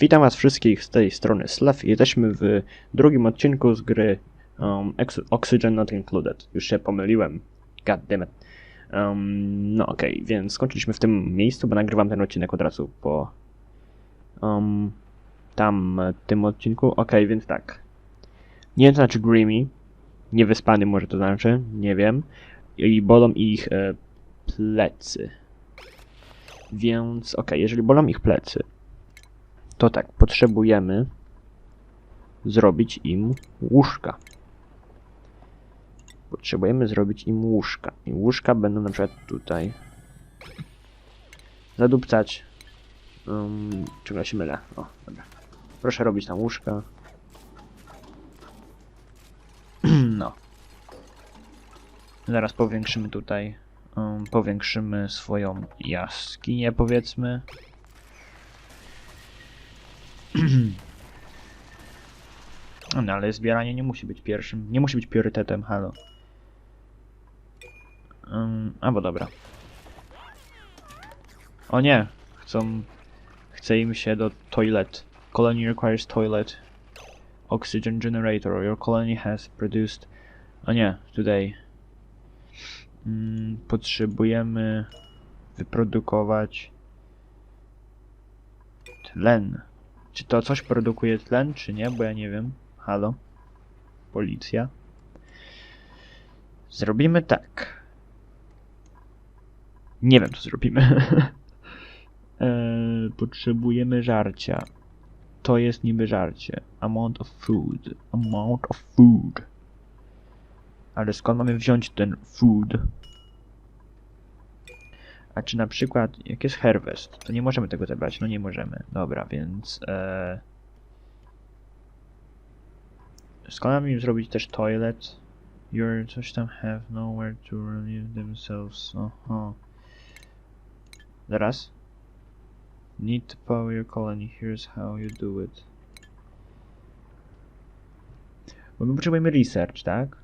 Witam was wszystkich z tej strony Slav jesteśmy w drugim odcinku z gry um, Oxygen Not Included. Już się pomyliłem. God damn it. Um, no okej, więc skończyliśmy w tym miejscu, bo nagrywam ten odcinek od razu po um, tam tym odcinku. Okej, więc tak. Nie wiem, co znaczy Dreamy. Niewyspany może to znaczy, nie wiem. I bolą ich e, plecy. Więc okej, jeżeli bolą ich plecy, to tak, potrzebujemy zrobić im łóżka. Potrzebujemy zrobić im łóżka. I łóżka będą na przykład tutaj. Zadupcać. Um, czego się mylę? O, dobra. Proszę robić tam łóżka. no. Zaraz powiększymy tutaj. Um, powiększymy swoją jaskinię, powiedzmy. No ale zbieranie nie musi być pierwszym, nie musi być priorytetem, halo. Um, albo dobra. O nie, chcą, chce im się do toilet. Colony requires toilet. Oxygen generator. Your colony has produced. O nie, today. Mm, potrzebujemy wyprodukować tlen. Czy to coś produkuje tlen, czy nie? Bo ja nie wiem. Halo? Policja? Zrobimy tak. Nie wiem, co zrobimy. eee, potrzebujemy żarcia. To jest niby żarcie. Amount of food. Amount of food. Ale skąd mamy wziąć ten food? A czy na przykład, jak jest harvest, to nie możemy tego zebrać? No nie możemy. Dobra, więc... E... Skąd mamy im zrobić też toilet? Your coś tam have nowhere to relieve themselves. Oho. Zaraz. Need to power your colony. Here's how you do it. Bo my potrzebujemy research, tak?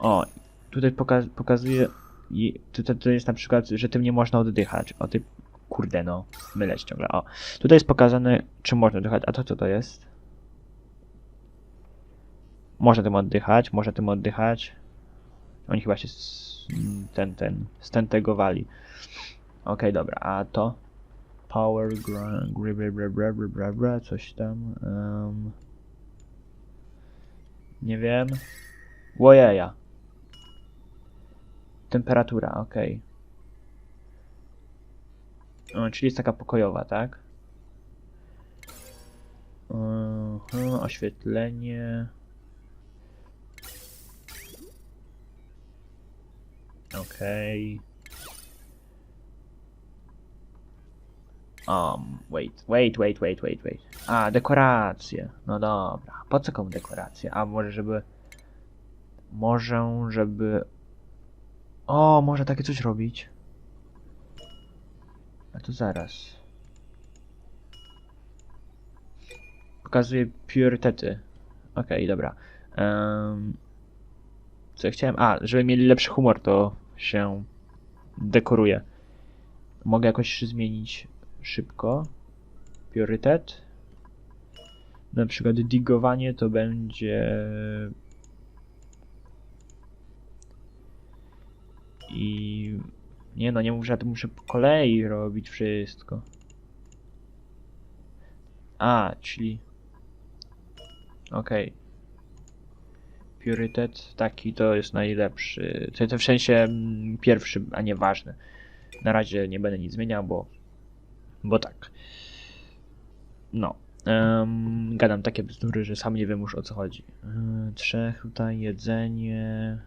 O, tutaj poka pokazuje. Tutaj to jest na przykład, że tym nie można oddychać. O ty. Kurde no, mylę ciągle. O, tutaj jest pokazane, czy można oddychać. A to co to jest? Można tym oddychać, można tym oddychać. Oni chyba się s- ten, ten, stentegowali. Okej, dobra, a to? Power, gra, gry, bra, bra, bra, bra, coś tam. Um, nie wiem. Łojeja. Temperatura, okej. O, Czyli jest taka pokojowa, tak? Oświetlenie. Okej. Um, wait, wait, wait, wait, wait, wait. A, dekoracje. No dobra. Po co komu dekoracje? A może żeby... Może, żeby... O, może takie coś robić. A to zaraz. Pokazuje priorytety. Okej, dobra. Um, co ja chciałem? A, żeby mieli lepszy humor, to się dekoruje. Mogę jakoś zmienić szybko. Priorytet. Na przykład digowanie to będzie... I... Nie no, nie że ja to muszę po kolei robić wszystko. A, czyli... Okej. Priorytet taki to jest najlepszy. To, to w sensie mm, pierwszy, a nie ważny. Na razie nie będę nic zmieniał, bo... Bo tak. No. Um, gadam takie bzdury, że sam nie wiem już o co chodzi. Yy, trzech tutaj, jedzenie...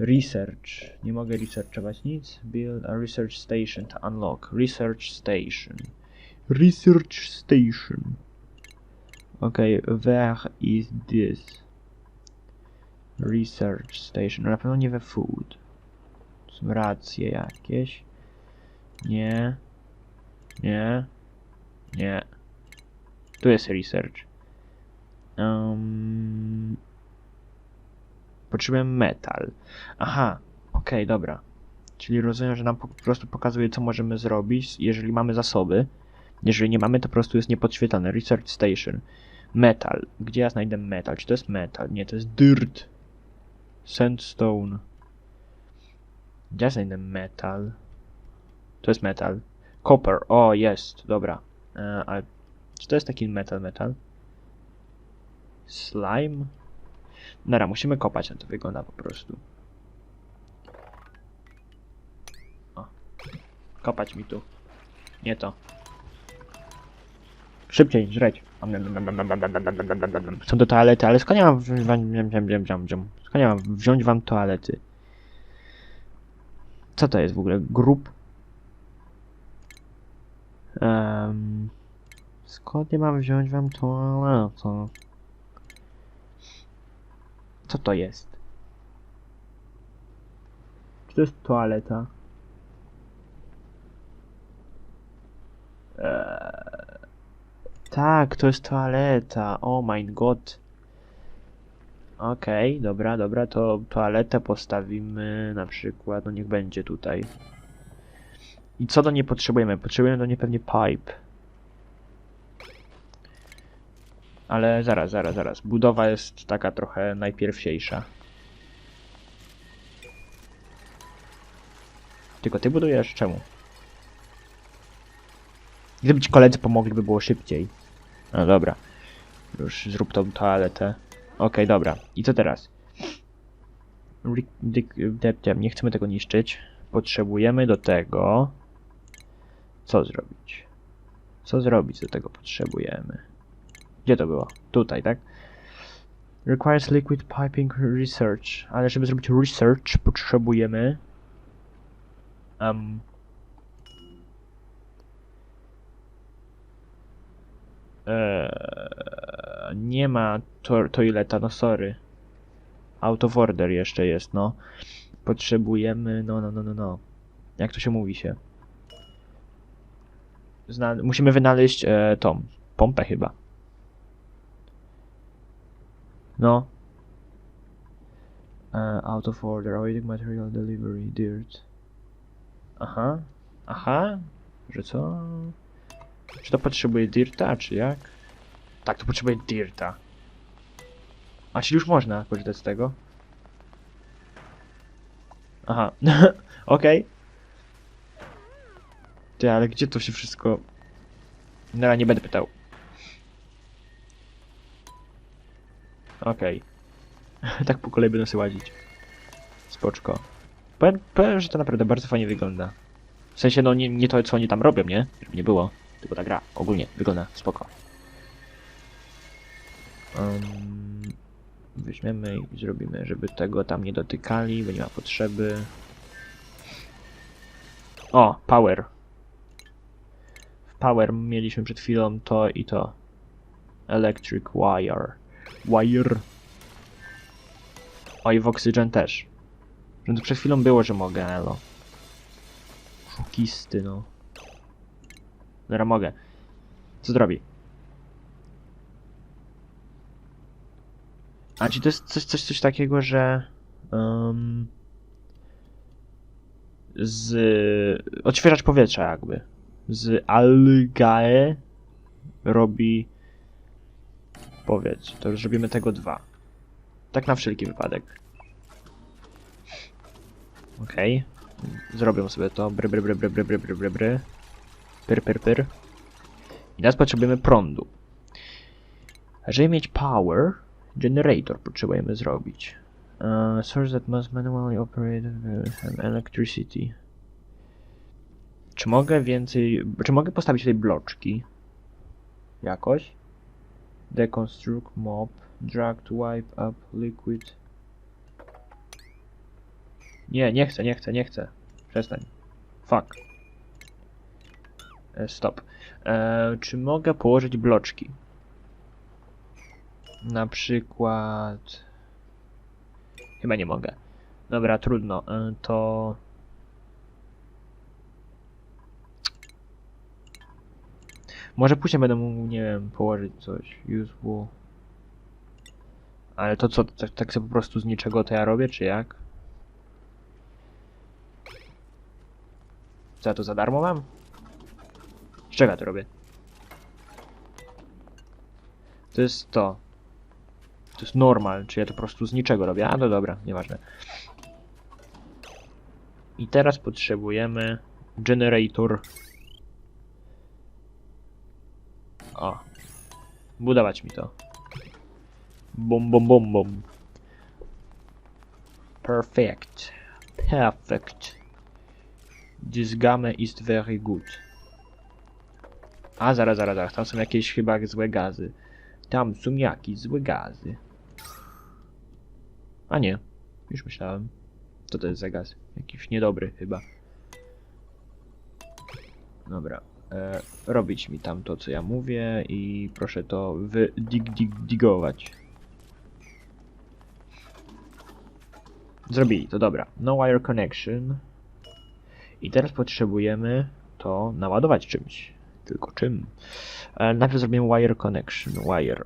Research. Nie mogę researchować nic. Build a research station to unlock. Research station. Research station. Okay, where is this? Research station. Na pewno nie we food. Są racje jakieś. Nie. Nie. Nie. Tu jest research. Um, potrzebuję metal. Aha, okej, dobra. Czyli rozumiem, że nam po prostu pokazuje, co możemy zrobić, jeżeli mamy zasoby. Jeżeli nie mamy, to po prostu jest niepodświetlane. Research Station. Metal. Gdzie ja znajdę metal? Czy to jest metal? Nie, to jest dirt. Sandstone. Gdzie ja znajdę metal? To jest metal. Copper. O, jest. Dobra. E, ale czy to jest taki metal, metal? Slime? Nara, musimy kopać, na to wygląda po prostu. O. Kopać mi tu. Nie to. Szybciej, żreć. Są do toalety, ale skąd ja mam wziąć wam, mam wziąć wam toalety? Co to jest w ogóle? Grup? Um, skąd ja mam wziąć wam toaletę? Co to jest? Czy to jest toaleta? Eee, tak, to jest toaleta. Oh my god. Okej, dobra, dobra, to toaletę postawimy na przykład, no niech będzie tutaj. I co do niej potrzebujemy? Potrzebujemy do niej pewnie pipe. Ale zaraz, zaraz, zaraz. Budowa jest taka trochę najpierwsiejsza. Tylko ty budujesz? Czemu? Gdyby ci koledzy pomogli, by było szybciej. No dobra. Już zrób tą toaletę. Okej, dobra. I co teraz? Nie chcemy tego niszczyć. Potrzebujemy do tego... Co zrobić? Co zrobić do tego potrzebujemy? Gdzie to było? Tutaj, tak? Requires liquid piping research. Ale żeby zrobić research potrzebujemy... Um, Eee, nie ma to toileta, no sorry. Out of order jeszcze jest, no. Potrzebujemy, no, no, no, no, no. Jak to się mówi się? Zna musimy wynaleźć e, tą pompę chyba. No. E, out of order, awaiting material delivery, dirt. Aha, aha, że co? Czy to potrzebuje dirta, czy jak? Tak, to potrzebuje dirta. A czyli już można korzystać z tego? Aha, okej. Ty, ale gdzie to się wszystko... No, nie będę pytał. Okej. tak po kolei będę sobie łazić. Spoczko. Powiem, powiem, że to naprawdę bardzo fajnie wygląda. W sensie, no nie, nie to, co oni tam robią, nie? Żeby nie było. Tylko ta gra ogólnie wygląda spoko. Um, weźmiemy i zrobimy, żeby tego tam nie dotykali, bo nie ma potrzeby. O, power. W power mieliśmy przed chwilą to i to. Electric wire. Wire. O w oxygen też. Że przed chwilą było, że mogę, elo. Szukisty, no. Dobra, mogę. Co zrobi? A czy to jest coś, coś, coś takiego, że... Um, z... Odświeżacz powietrza jakby. Z algae robi... Powiedz, to już zrobimy tego dwa. Tak na wszelki wypadek. Okej. Okay. Zrobię sobie to. Bry, bry, bry, bry, bry, bry, bry, bry. Pyr, pyr, pyr. I teraz potrzebujemy prądu. Żeby mieć power, generator potrzebujemy zrobić. Uh, source that must manually operate electricity. Czy mogę więcej... Czy mogę postawić tutaj bloczki? Jakoś? Deconstruct, mop, drag to wipe up, liquid. Nie, nie chcę, nie chcę, nie chcę. Przestań. Fuck. E, Stop. E, czy mogę położyć bloczki? Na przykład... Chyba nie mogę. Dobra, trudno. E, to... Może później będę mógł, nie wiem, położyć coś. Useful. Ale to co, tak, tak sobie po prostu z niczego to ja robię, czy jak? Co ja to za darmo mam? Z czego ja to robię? To jest to. To jest normal, czy ja to po prostu z niczego robię? A, no dobra, nieważne. I teraz potrzebujemy generator. Budować mi to. Bom, bom, bom, bom. Perfect. Perfect. This game is very good. A, zaraz, zaraz, zaraz. Tam są jakieś chyba złe gazy. Tam są jakieś złe gazy. A nie. Już myślałem. Co to jest za gaz? Jakiś niedobry chyba. Dobra. E, robić mi tam to, co ja mówię i proszę to wy dig, dig, digować. Zrobili to, dobra. No wire connection. I teraz potrzebujemy to naładować czymś. Tylko czym? E, najpierw zrobimy wire connection. Wire.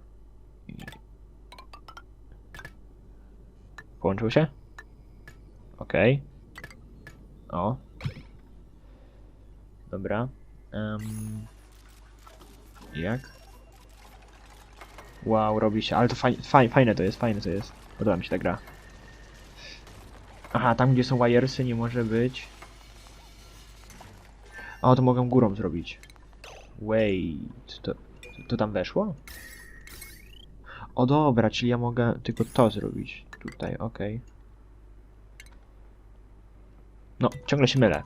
Połączył się? Okej. O. Dobra. Em, jak? Wow, robi się, ale to faj, faj, fajne to jest, fajne to jest. Podoba mi się ta gra. Aha, tam gdzie są wiresy nie może być. O, to mogę górą zrobić. Wait, to, to tam weszło? O dobra, czyli ja mogę tylko to zrobić. Tutaj, okej. No, ciągle się mylę.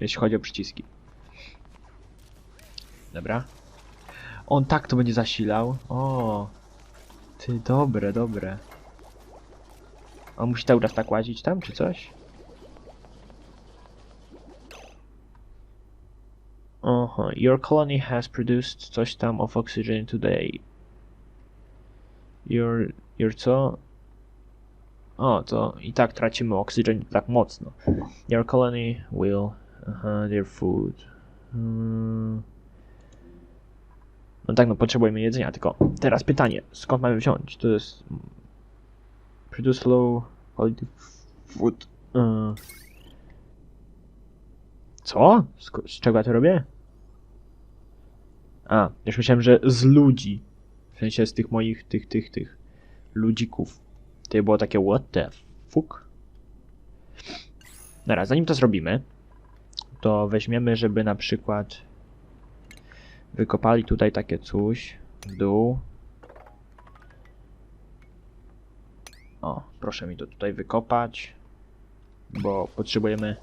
Jeśli chodzi o przyciski. Dobra. On tak to będzie zasilał. O. Ty, dobre, dobre. On musi cały czas tak łazić tam, czy coś? Oho, your colony has produced coś tam of oxygen today. Your, your co? O, to i tak tracimy oksygen tak mocno. Your colony will, aha, their food. Hmm. No tak, no potrzebujemy jedzenia, tylko teraz pytanie, skąd mamy wziąć? To jest... Produce low quality food. Yy. Co? Z, z czego ja to robię? A, już myślałem, że z ludzi. W sensie z tych moich, tych, tych, tych ludzików. To było takie what the fuck? Dobra, zanim to zrobimy, to weźmiemy, żeby na przykład wykopali tutaj takie coś w dół. O, proszę mi to tutaj wykopać, bo potrzebujemy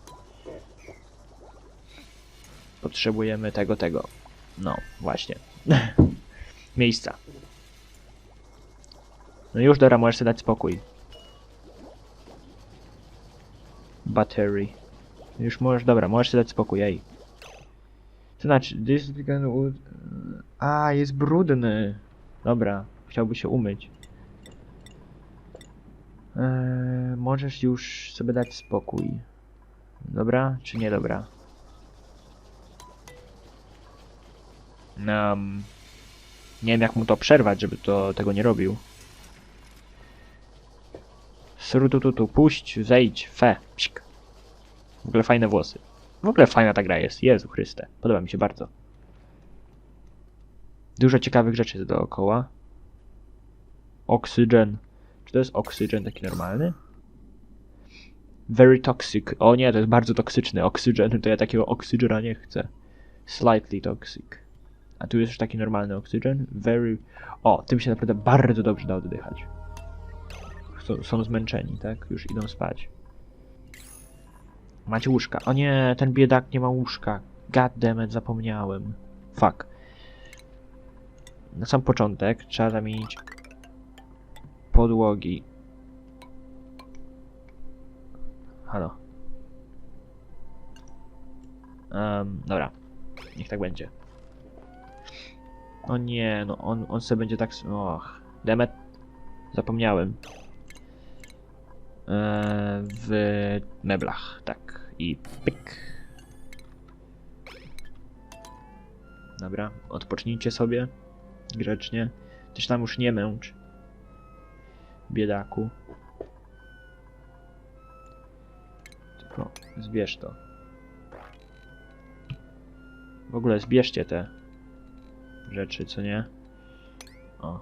potrzebujemy tego, tego. No, właśnie. Miejsca. No już, Dora, możesz dać spokój. Battery. Już możesz, dobra, możesz dać spokój, ej. Znaczy, this of wood... A, jest brudny. Dobra, chciałby się umyć. Eee, możesz już sobie dać spokój. Dobra, czy nie dobra? Um, nie wiem jak mu to przerwać, żeby to tego nie robił. Srutututu, puść, zejdź, fe, psik. W ogóle fajne włosy. W ogóle fajna ta gra jest, Jezu Chryste. Podoba mi się bardzo. Dużo ciekawych rzeczy jest dookoła. Oxygen. Czy to jest oxygen taki normalny? Very toxic. O nie, to jest bardzo toksyczny oxygen. To ja takiego oxygena nie chcę. Slightly toxic. A tu jest już taki normalny oxygen. Very... O, tym się naprawdę bardzo dobrze da oddychać. Są, są zmęczeni, tak? Już idą spać. Macie łóżka. O nie, ten biedak nie ma łóżka. God damn it, zapomniałem. Fuck. Na sam początek trzeba zamienić podłogi. Halo. Um, dobra. Niech tak będzie. O nie, no on, on sobie będzie tak... Och, demet. Zapomniałem. Eee, w meblach, tak. I pyk. Dobra, odpocznijcie sobie. Grzecznie. Tyś tam już nie męcz. Biedaku. Tylko zbierz to. W ogóle zbierzcie te rzeczy, co nie? O.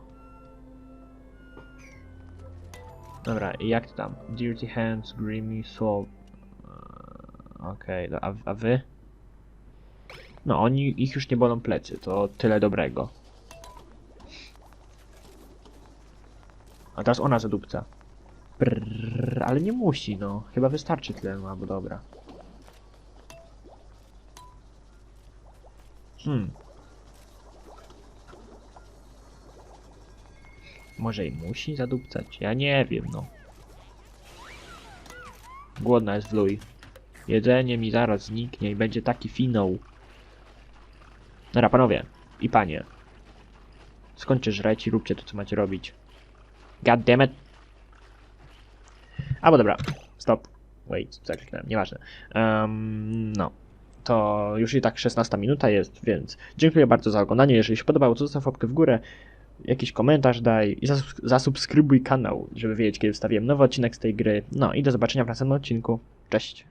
Dobra, jak tam? Dirty Hands, Grimy Soul. Okej, no, a, a wy? No, oni, ich już nie bolą plecy, to tyle dobrego. A teraz ona zadupca. Brrr, ale nie musi, no. Chyba wystarczy tyle, no, albo dobra. Hmm. Może i musi zadupcać? Ja nie wiem, no. Głodna jest wluj. Jedzenie mi zaraz zniknie i będzie taki finał. Dobra, panowie i panie. Skończcie żreć i róbcie to, co macie robić. God damn it. Albo dobra, stop. Wait, zakliknąłem, nieważne. Um, no. To już i tak 16 minuta jest, więc dziękuję bardzo za oglądanie. Jeżeli się podobało, to zostaw łapkę w górę, jakiś komentarz daj i zasub- zasubskrybuj kanał, żeby wiedzieć, kiedy wstawiłem nowy odcinek z tej gry. No i do zobaczenia w następnym odcinku. Cześć.